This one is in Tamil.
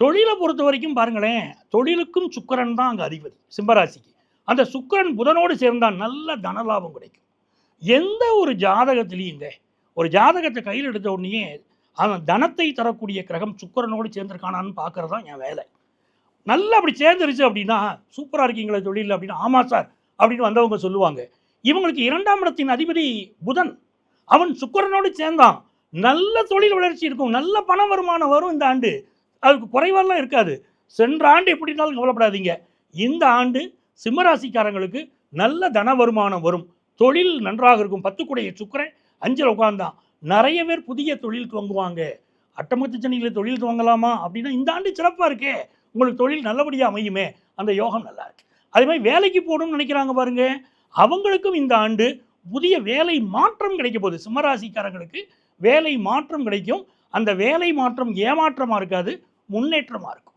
தொழிலை பொறுத்த வரைக்கும் பாருங்களேன் தொழிலுக்கும் சுக்கரன் தான் அங்கே அதிபதி சிம்மராசிக்கு. அந்த சுக்கிரன் புதனோடு சேர்ந்தால் நல்ல தனலாபம் கிடைக்கும். எந்த ஒரு ஜாதகத்திலையுங்க ஒரு ஜாதகத்தை கையில் எடுத்த உடனேயே அவன் தனத்தை தரக்கூடிய கிரகம் சுக்கரனோடு சேர்ந்துருக்கானான்னு பார்க்குறது தான் என் வேலை. நல்லா அப்படி சேர்ந்துருச்சு அப்படின்னா சூப்பராக இருக்கீங்களே தொழில் அப்படின்னா ஆமாம் சார் அப்படின்னு வந்தவங்க சொல்லுவாங்க. இவங்களுக்கு இரண்டாம் இடத்தின் அதிபதி புதன். அவன் சுக்கரனோடு சேர்ந்தான். நல்ல தொழில் வளர்ச்சி இருக்கும் நல்ல பண வருமானம் வரும் இந்த ஆண்டு. அதுக்கு குறைவாலாம் இருக்காது. சென்ற ஆண்டு எப்படி இருந்தாலும் கவலைப்படாதீங்க. இந்த ஆண்டு சிம்மராசிக்காரங்களுக்கு நல்ல தன வருமானம் வரும். தொழில் நன்றாக இருக்கும். பத்துக்குடைய சுக்கரன் அஞ்சில் உட்காந்தான் நிறைய பேர் புதிய தொழில் துவங்குவாங்க. அட்டமத்து சென்னையில் தொழில் துவங்கலாமா? அப்படின்னா இந்த ஆண்டு சிறப்பாக இருக்கே. உங்களுக்கு தொழில் நல்லபடியாக அமையுமே. அந்த யோகம் நல்லா இருக்கு. அதே மாதிரி வேலைக்கு போகணும்னு நினைக்கிறாங்க பாருங்க. அவங்களுக்கும் இந்த ஆண்டு புதிய வேலை மாற்றம் கிடைக்க போகுது. சிம்மராசிக்காரங்களுக்கு வேலை மாற்றம் கிடைக்கும். அந்த வேலை மாற்றம் ஏமாற்றமாக இருக்காது. முன்னேற்றமாக இருக்கும்.